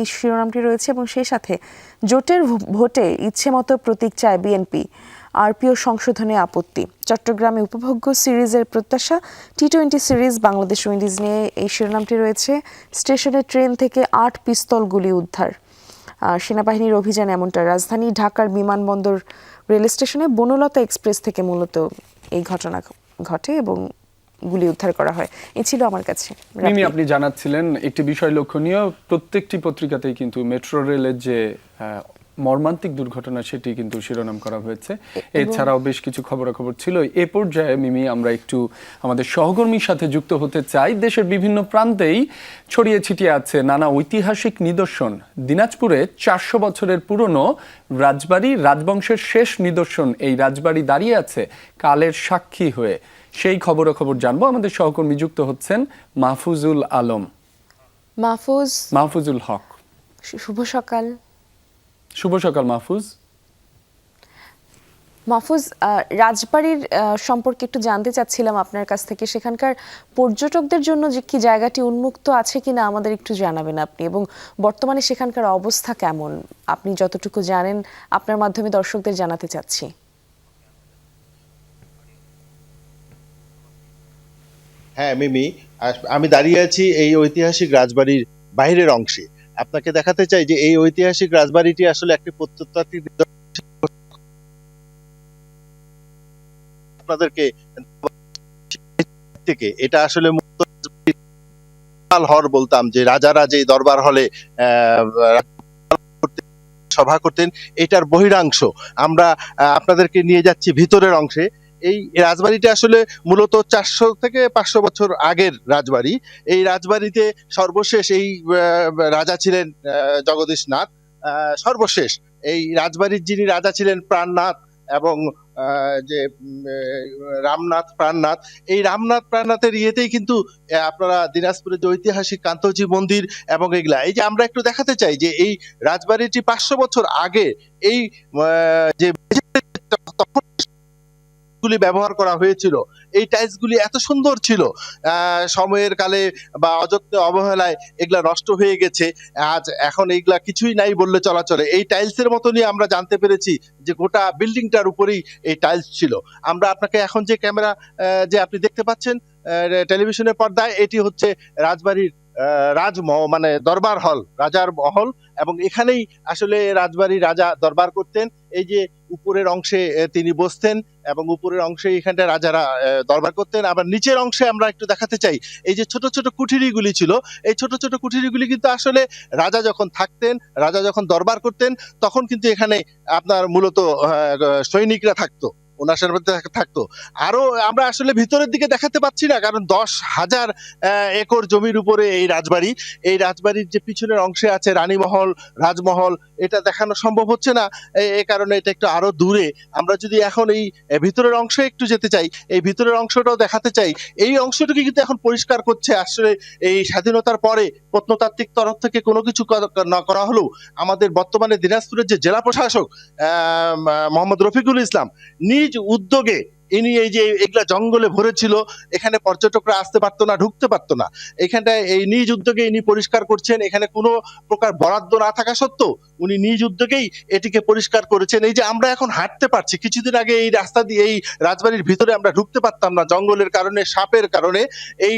এই শিরোনামটি রয়েছে এবং সেই সাথে জোটের ভোটে ইচ্ছেমতো প্রতীক চায় বিএনপি আরপিও সংশোধনে আপত্তি। চট্টগ্রামে উপভোগ্য সিরিজের প্রত্যাশা T twenty series Bangladesh Windies নিয়ে এই শিরোনামটি রয়েছে। স্টেশনে ট্রেন থেকে আট পিস্তল গুলি উদ্ধার। সেনাবাহিনীর অভিযান এমনটা। রাজধানী ঢাকার বিমানবন্দর রেল স্টেশনে বনলতা এক্সপ্রেস থেকে মূলত এই ঘটনা ঘটে এবং গুলি উদ্ধার করা হয়। এ ছিল আমার কাছে মিমি, আপনি জানাচ্ছিলেন একটি বিষয় লক্ষণীয়। প্রত্যেকটি পত্রিকাতেই কিন্তু মেট্রো রেলের যে মর্মান্তিক দুর্ঘটনা সেটি কিন্তু শিরোনাম করা হয়েছে। এছাড়াও বেশ কিছু খবরাখবর ছিল। এ পর্যায়ে মিমি আমরা একটু আমাদের সহকর্মীর সাথে যুক্ত হতে চাই। দেশের বিভিন্ন প্রান্তেই ছড়িয়ে ছিটিয়ে আছে নানা ঐতিহাসিক নিদর্শন। দিনাজপুরে চারশো বছরের পুরনো রাজবাড়ি রাজবংশের শেষ নিদর্শন এই রাজবাড়ি দাঁড়িয়ে আছে কালের সাক্ষী হয়ে। সেই খবরাখবর জানব। আমাদের সহকর্মী যুক্ত হচ্ছেন মাহফুজুল আলম। মাহফুজ। মাহফুজুল হক। শুভ সকাল। শুভ সকাল মাহফুজ। মাহফুজ রাজবাড়ির সম্পর্কে একটু জানতে চাচ্ছিলাম আপনার কাছ থেকে। সেখানকার পর্যটকদের জন্য যে কি জায়গাটি উন্মুক্ত আছে কিনা আমাদের একটু জানাবেন আপনি। এবং বর্তমানে সেখানকার অবস্থা কেমন? আপনি যতটুকু জানেন আপনার মাধ্যমে দর্শকদের জানাতে চাচ্ছি। হ্যাঁ মিমি আমি দাঁড়িয়ে আছি এই ঐতিহাসিক রাজবাড়ির বাইরের অংশে। আপনাকে দেখাতে চাই যে এই ঐতিহাসিক রাজবাড়িটি আসলে একটি প্রত্নতাত্ত্বিক আপনাদেরকে থেকে এটা আসলে হর বলতাম যে রাজারা যে দরবার হলে সভা করতেন, এটার বহিরাংশ। আমরা আপনাদেরকে নিয়ে যাচ্ছি ভিতরের অংশে। এই রাজবাড়িটা আসলে মূলত চারশো থেকে পাঁচশো বছর আগের রাজবাড়ি। এই রাজবাড়িতে সর্বশেষ এই রাজা ছিলেন আহ, জগদীশ নাথ। সর্বশেষ এই রাজবাড়ির যিনি রাজা ছিলেন প্রাণনাথ এবং যে রামনাথ প্রাণনাথ এই রামনাথ প্রাণনাথের ইয়েতেই কিন্তু আপনারা দিনাজপুরের যে ঐতিহাসিক কান্তজি মন্দির এবং এগুলা এই যে আমরা একটু দেখাতে চাই যে এই রাজবাড়িটি পাঁচশো বছর আগে এই যে গুলি ব্যবহার করা হয়েছিল। এই টাইলস গুলি এত সুন্দর ছিল সময়ের কালে বা অযত্নে অবহেলায় এগুলা নষ্ট হয়ে গেছে আজ এখন এইগুলা কিছুই নাই বললে চলাচলে। এই টাইলসের মতনই আমরা জানতে পেরেছি যে গোটা বিল্ডিংটার উপরেই এই টাইলস ছিল। আমরা আপনাকে এখন যে ক্যামেরা যে আপনি দেখতে পাচ্ছেন টেলিভিশনের পর্দায় এটি হচ্ছে রাজবাড়ির আহ, রাজমহল মানে দরবার হল রাজার মহল এবং এখানেই আসলে রাজবাড়ির রাজা দরবার করতেন। এই যে উপরের অংশে তিনি বসতেন এবং উপরের অংশে এখানটা রাজারা দরবার করতেন। আবার নিচের অংশে আমরা একটু দেখাতে চাই, এই যে ছোট ছোট কুঠিরিগুলি ছিল, এই ছোট ছোট কুঠিরিগুলি কিন্তু আসলে রাজা যখন থাকতেন, রাজা যখন দরবার করতেন, তখন কিন্তু এখানে আপনার মূলত সৈনিকরা থাকতো। ওনার সাথে থাকতো। আরও আমরা আসলে ভিতরের দিকে দেখাতে পাচ্ছি না, কারণ দশ হাজার একর জমির উপরে এই রাজবাড়ি। এই রাজবাড়ির যে পিছনের অংশে আছে রানীমহল, রাজমহল, এটা দেখানো সম্ভব হচ্ছে না। এ- কারণে এটা একটু আরও দূরে। আমরা যদি এখন এই ভিতরের অংশে একটু যেতে চাই, এই ভিতরের অংশটাও দেখাতে চাই। এই অংশটুকু কিন্তু এখন পরিষ্কার করছে। আসলে এই স্বাধীনতার পরে প্রত্নতাত্ত্বিক তরফ থেকে কোনো কিছু না করা হলেও আমাদের বর্তমানে দিনাজপুরের যে জেলা প্রশাসক মোহাম্মদ রফিকুল ইসলাম, নিজ উদ্যোগে ইনি এই যে এগুলা জঙ্গলে ভরে ছিল এখানে পর্যটকরা আসতে পারতো না, ঢুকতে পারতো না। এখানটায় এই নিজ উদ্যোগে ইনি পরিষ্কার করছেন, এখানে কোনো প্রকার বরাদ্দ না থাকা সত্ত্বেও উনি নিজ উদ্যোগেই এটিকে পরিষ্কার করেছেন। এই যে আমরা এখন হাঁটতে পারছি, কিছুদিন আগে এই রাস্তা দিয়ে, এই রাজবাড়ির ভিতরে আমরা ঢুকতে পারতাম না, জঙ্গলের কারণে, সাপের কারণে। এই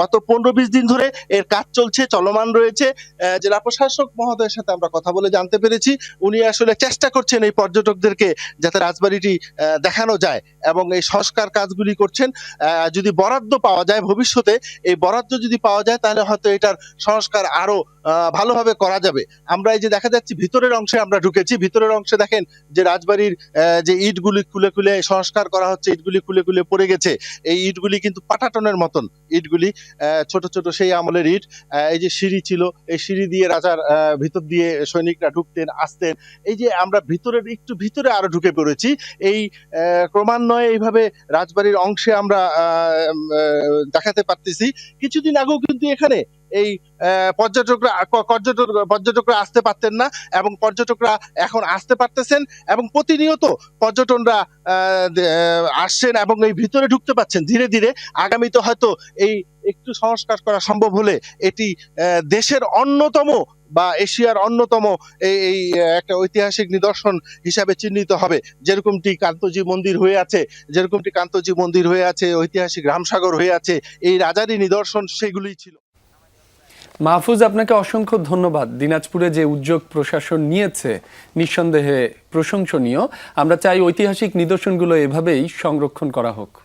গত পনেরো বিশ দিন ধরে এর কাজ চলছে, চলমান রয়েছে। জেলা প্রশাসক মহোদয়ের সাথে আমরা কথা বলে জানতে পেরেছি। উনি আসলে চেষ্টা করছেন এই পর্যটকদেরকে যাতে রাজবাড়িটি দেখানো যায় এবং এই সংস্কার কাজগুলি করছেন যদি বরাদ্দ পাওয়া যায় ভবিষ্যতে, এই বরাদ্দ যদি পাওয়া যায় তাহলে হয়তো এটার সংস্কার আরও ভালোভাবে করা যাবে। আমরা এই যে দেখা যাচ্ছে ভিতরের অংশে আমরা ঢুকেছি। ভিতরের অংশে দেখেন যে রাজবাড়ির যে ইটগুলি খুলে খুলে সংস্কার করা হচ্ছে, ইটগুলি খুলে খুলে পড়ে গেছে। এই ইটগুলি কিন্তু পাটাটনের মতন ইটগুলি ছোট ছোট সেই আমলের ইট। এই যে সিঁড়ি ছিল, এই সিঁড়ি দিয়ে রাজার ভিতর দিয়ে সৈনিকরা ঢুকতেন, আসতেন। এই যে আমরা ভিতরের, একটু ভিতরে আরও ঢুকে পড়েছি। এই ক্রমান্বয়ে এইভাবে রাজবাড়ির অংশে আমরা দেখাতে পারতেছি। কিছুদিন আগেও কিন্তু এখানে এই পর্যটকরা পর্যটক, পর্যটকরা আসতে পারতেন না এবং পর্যটকরা এখন আসতে পারতেছেন এবং প্রতিনিয়ত পর্যটনরা আসছেন এবং এই ভিতরে ঢুকতে পাচ্ছেন ধীরে ধীরে আগামীতে হয়তো এই একটু সংস্কার করা সম্ভব হলে এটি দেশের অন্যতম বা এশিয়ার অন্যতম এই একটা ঐতিহাসিক নিদর্শন হিসাবে চিহ্নিত হবে। যেরকমটি কান্তজি মন্দির হয়ে আছে, যেরকমটি কান্তজি মন্দির হয়ে আছে, ঐতিহাসিক রামসাগর হয়ে আছে, এই রাজারই নিদর্শন সেগুলি ছিল। মাহফুজ, আপনাকে অসংখ্য ধন্যবাদ। দিনাজপুরে যে উদ্যোগ প্রশাসন নিয়েছে, নিঃসন্দেহে প্রশংসনীয়। আমরা চাই ঐতিহাসিক নিদর্শনগুলো এভাবেই সংরক্ষণ করা হোক।